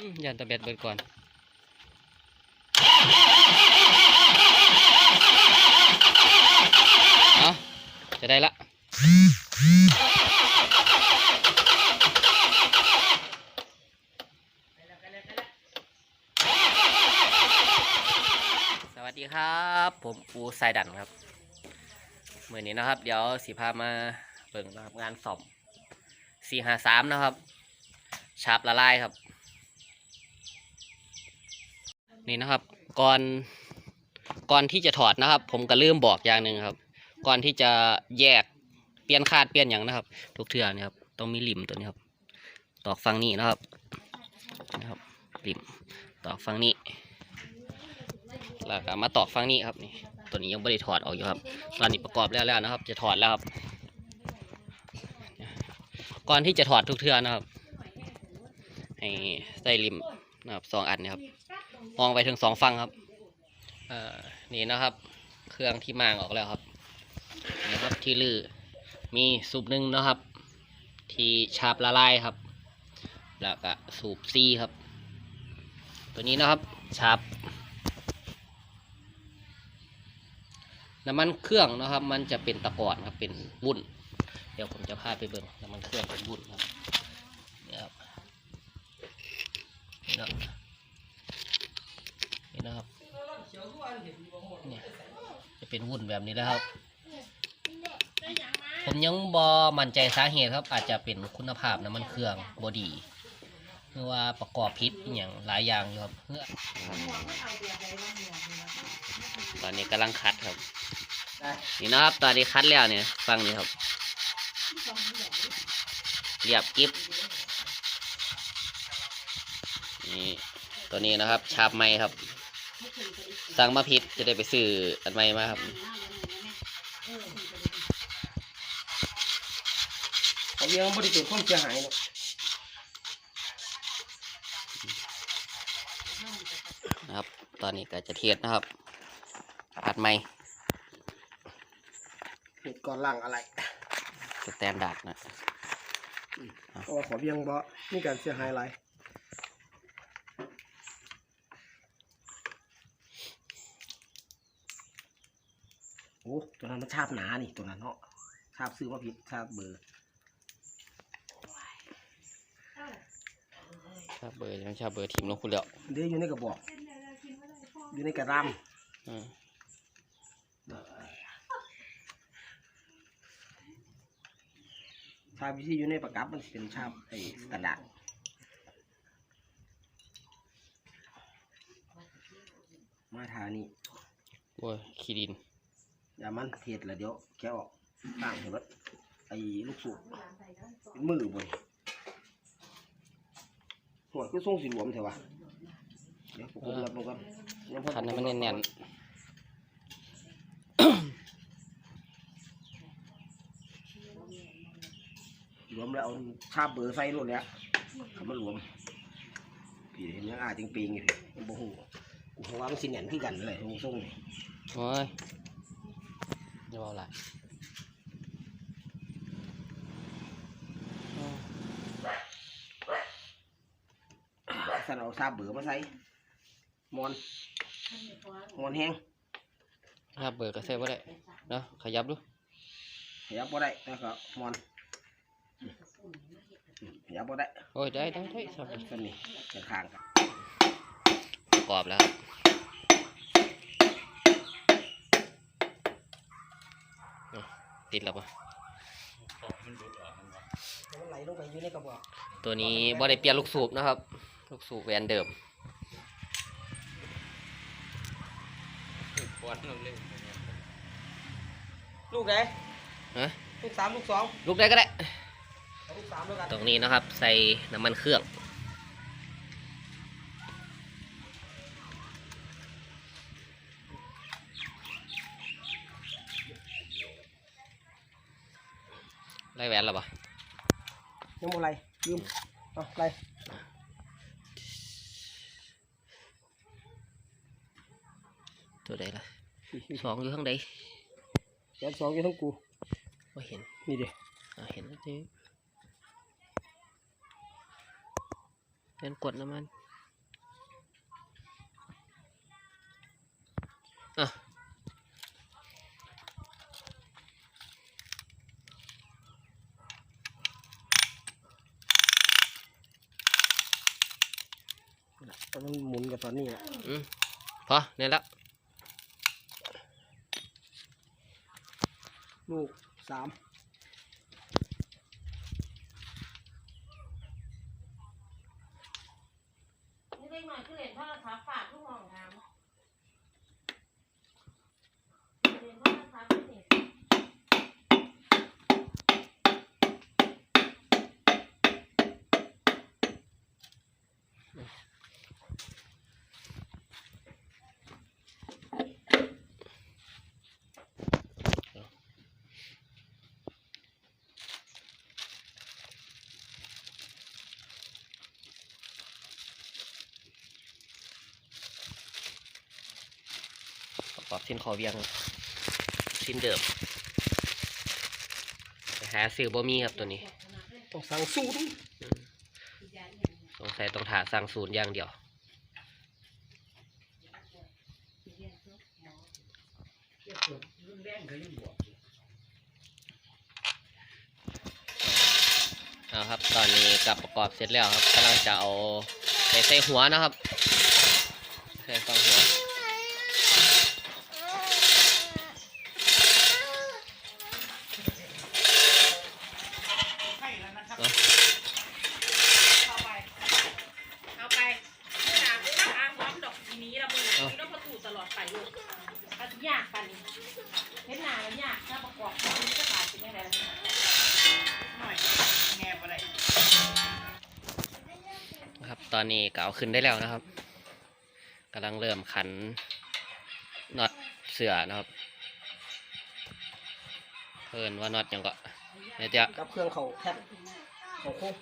อืมยันตะเบ็ดเบิดก่อนเอาจะได้ละสวัสดีครับ ผมปูไซดันครับเมื่อนี้นะครับ เดี๋ยวสิพามาเบิ่งนะครับงานสอบสี่หาสามนะครับ ชาร์ปละลายครับ นี่นะครับ ก่อนก่อนที่จะถอดนะครับ ผมก็ลืมบอกอย่างหนึ่งครับ ก่อนที่จะแยกเปลี่ยนคาดเปลี่ยนอย่างนะครับ ทุกเทื่อนี่ครับต้องมีลิมตัวนี้ครับ ตอกฟังนี้นะครับนะครับลิมตอกฟังนี้แล้วก็มาตอกฟังนี้ครับนี่ตัวนี้ยังไม่ได้ถอดออกอยู่ครับตอนนี้ประกอบแล้วแล้วนะครับ จะถอดแล้วครับ ก่อนที่จะถอดทุกเทื่อนะครับให้ใส่ริมนะครับสองอันนะครับ มองไปถึงสองฟังครับอ่อนี่นะครับ เครื่องที่มางออกแล้วครับนี่ครับที่ลือมีสูบหนึ่งนะครับ ที่ชาบละลายครับ แล้วก็สูบซีครับ ตัวนี้นะครับชาบน้ำมันเครื่องนะครับ มันจะเป็นตะกอนครับเป็นบุ่น เดี๋ยวผมจะพาไปเบิ่งน้ำมันเครื่องเป็นบุ่นครับนี่ครับนี่ครับ นี่นะครับเนี่ยจะเป็นวุ่นแบบนี้แล้วครับ ผมยังบอมั่นใจสาเหตุครับ อาจจะเป็นคุณภาพน้ำมันเครื่องบอดีหรือว่าประกอบพิษอย่างหลายอย่างครับเพื่อตอนนี้กำลังคัดครับ นี่นะครับตอนนี้คัดแล้วเนี่ยฟังนี่ครับเรียบกิฟนี่ตัวนี้นะครับ ชาบไม้ครับ สั่งมาผิดจะได้ไปซื้ออันใหม่มาครับเขาเรียกว่าบริเกิดความเสียหายเนาะนะครับ ตอนนี้ก็จะเทียดนะครับอัดไม้เหตุก่อนหลังอะไรสแตนดาร์ดนะเพราะว่าขอเพียงบ่มีการเสียหายอะไรโอ้ตัวนั้น มันชาบหนานี่ตัวนั้นเนาะชาบซื้อมาผิดชาบเบอร์ชาบเบอร์ยังชาบเบอร์ทีมลงคุณแล้วเดี๋ยวอยู่ในกระบอก อยู่ในกระรอืมำชาบที่อยู่ในประกับมันสิเป็นชาบไอ้กระดาษมาทานี่โอ้ยขี้ดิน อย่ามันเทียดแล้วเดี๋ยวแกะออกต่างเห็นไหมไอ้ลูกสูบเป็นมือบนหัวคือทรงสีหลวมเถอะวะเดี๋ยวผมรับมันก่อนยังพอคันให้มันแน่นหลวมแล้วเอาชาบเบอร์ใส่รถแล้วคำมันหลวมพี่เห็นยังอาจริงปีงอยู่พี่มันบ่หูกูว่ามันสิแหน่นที่กันเลยทรงทรงนี่ๆโอ้ย อย่าเอาหลายอืมสั่นเอาชาบเบอร์มาใส่มอนมอนแห้งชาบเบอร์ก็ใส่บ่ได้เนาะขยับดูขยับบ่ได้นะครับมอนขยับบ่ได้โอ้ยได้ได้ได้ชาบเบอร์กันนี่จะข้างกันประกอบแล้ว ติดแล้วปะมันไหลลงไปอยู่ในกระบอก ตัวนี้บ่ได้เปลี่ยนลูกสูบนะครับ ลูกสูบแวนเดิมลูกไหนฮะลูกสามลูกสองลูกได้ก็ได้เอาลูกสามแล้วกัน ตรงนี้นะครับ ใส่น้ำมันเครื่อง มอะไรลืมเอาอะไรตัวใดล่ะสองอยู่ข้างใดแกนสองอยู่ข้างกูไม่เห็นนี่เดียวเห็นแล้วทีเดินกดน้ำมันอะ มันหมุนกับตอนนี้อะอืมพอเนี่ยละลูกสามนี่เล็กหน่อยคือเล่นโทรศัพท์ฝากทุกห้องถา ประกอบชิ้นคอเวียงชิ้นเดิมไปหาซื้อบ่มีครับตัวนี้ต้องสั่งสูตรอืมสงสัยต้องถาสั่งศูนย์อย่างเดียวเอาครับ ตอนนี้กลับประกอบเสร็จแล้วครับกำลังจะเอาไปใส่หัวนะครับ ใส่ฟังหัว เอาไป เอาไปไม่หนาไม่ต้องอ้างพร้อมดอกทีนี้ละมึงนี่ต้องประตูตลอดไปลูกมันยากปันเห็นหนามันยากถ้าประกอบมันจะขาดสิไม่ได้หน่อยแง่ไปเลยครับ ตอนนี้เก็เอาขึ้นได้แล้วนะครับกำลังเริ่มขันน็อตเสือนะครับ เพิ่นว่าน็อตยังก็เดี๋ยวจะกับเครื่องเขาแทบ ขาโค้ง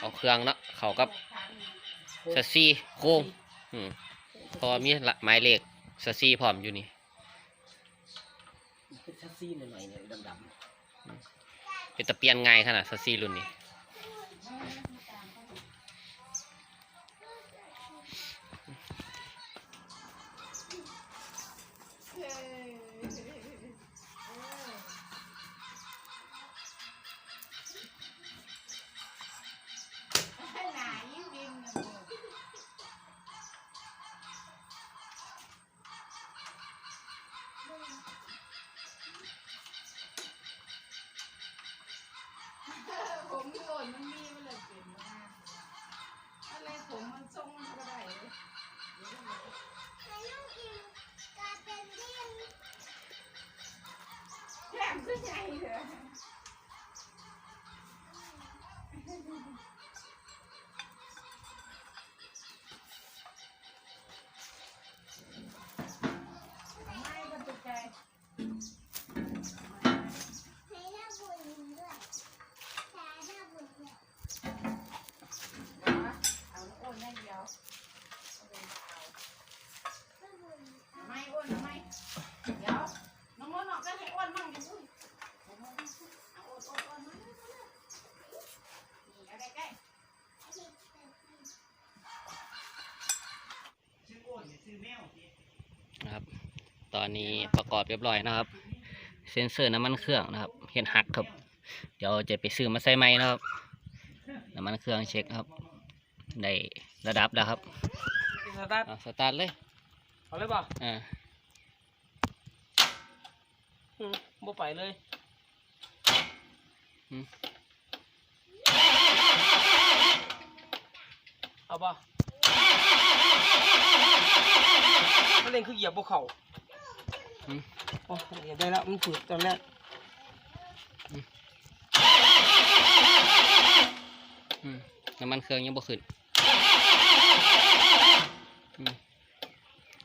เอาเครื่องเนาะเขากับสซี่โค้งอืมเพอมีละหมายเลขสซี่พร้อมอยู่นี่เป็นชัสซี่หน่อยๆเนี่ยดำเป็นตะเปียนง่ายขนาดสซี่รุ่นนี้ อนนี้ประกอบเรียบร้อยนะครับ เซ็นเซอร์น้ำมันเครื่องนะครับ เห็นหักครับ เดี๋ยวจะไปซื้อมาใส่ไหมนะครับ น้ำมันเครื่องเช็คครับ ได้ระดับแล้วครับสตาร์ทเอาสตาร์ทเลยเอาเลยป่ะอ่าอืมบ่ไปเลยอืมเอาป่ะมันเล่นคือเหยียบบ่เข่าอืม โอ้เหยียบได้แล้วมันฝึกตอนแรกอืมน้ำมันเครื่องยังบ่ขึ้นอืม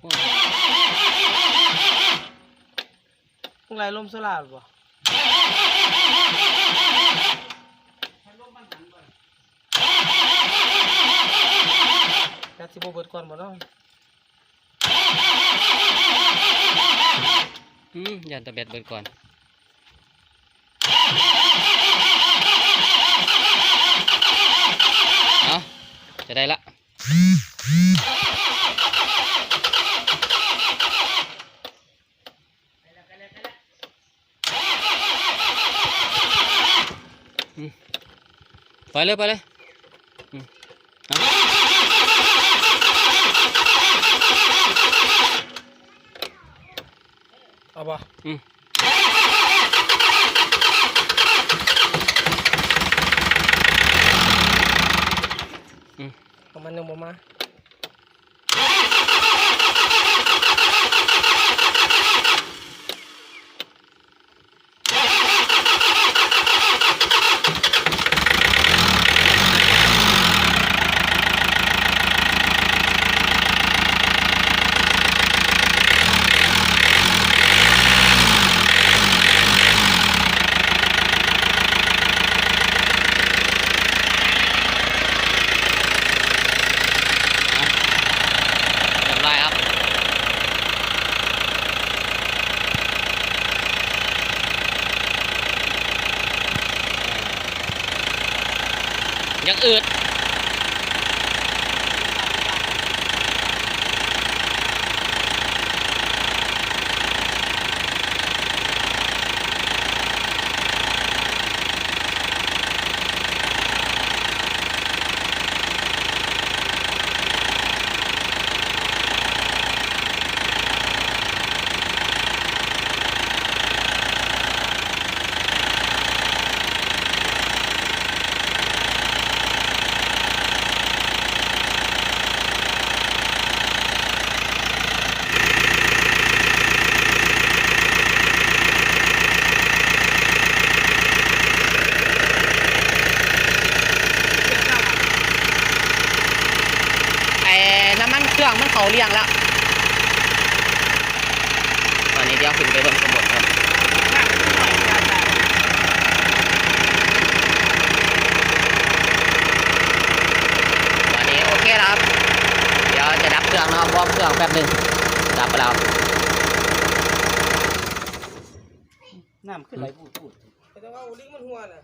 โอ้ยมึงไรลมโซล่าหรือป่ะแบตสิบ่เบิดก่อนบ่เนาะ อืมยันตะเบ็ดเบิดก่อนเอาจะได้ละไปเลยไปเลย ಅಬ್ಬಾ ಹ್ಞೂ ಹ್ಞೂ ಅಮ್ಮನ ಬೊಮ್ಮ อืด องแป๊บหนึ่งดับไปแล้วน้ำขึ้นไหลพูดพูดแต่ว่าลิงมันหัวน่ะ